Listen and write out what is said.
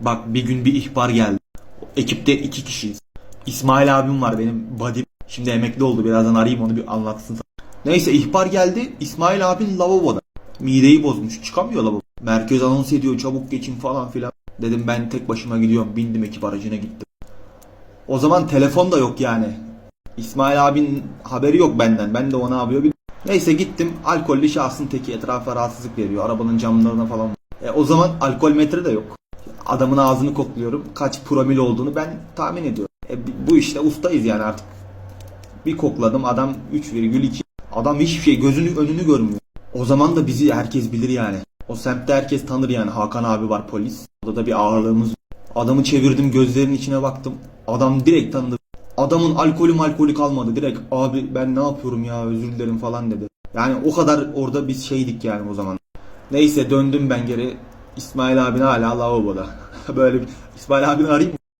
Bak bir gün bir ihbar geldi. Ekipte iki kişiyiz. İsmail abim var benim buddy. Şimdi emekli oldu. Birazdan arayayım onu bir anlatsın. Neyse ihbar geldi. İsmail abin lavaboda. Mideyi bozmuş. Çıkamıyor lavabo. Merkez anons ediyor. Çabuk geçin falan filan. Dedim ben tek başıma gidiyorum. Bindim ekip aracına gittim. O zaman telefon da yok yani. İsmail abinin haberi yok benden. Ben de ona yapıyor bilmiyorum. Neyse gittim. Alkollü şahsın teki etrafa rahatsızlık veriyor. Arabanın camlarına falan. E, o zaman alkol metre de yok. Adamın ağzını kokluyorum. Kaç promil olduğunu ben tahmin ediyorum. E, bu işte ustayız yani artık. Bir kokladım adam 3,2. Adam hiçbir şey gözünü önünü görmüyor. O zaman da bizi herkes bilir yani. O semtte herkes tanır yani. Hakan abi var polis. Orada da bir ağırlığımız. Adamı çevirdim gözlerinin içine baktım. Adam direkt tanıdı. Adamın alkolü malkolü kalmadı. Direkt abi ben ne yapıyorum ya özür dilerim falan dedi. Yani o kadar orada biz şeydik yani o zaman. Neyse döndüm ben geri. İsmail abin hala lavaboda. Böyle bir İsmail abini arayayım mı?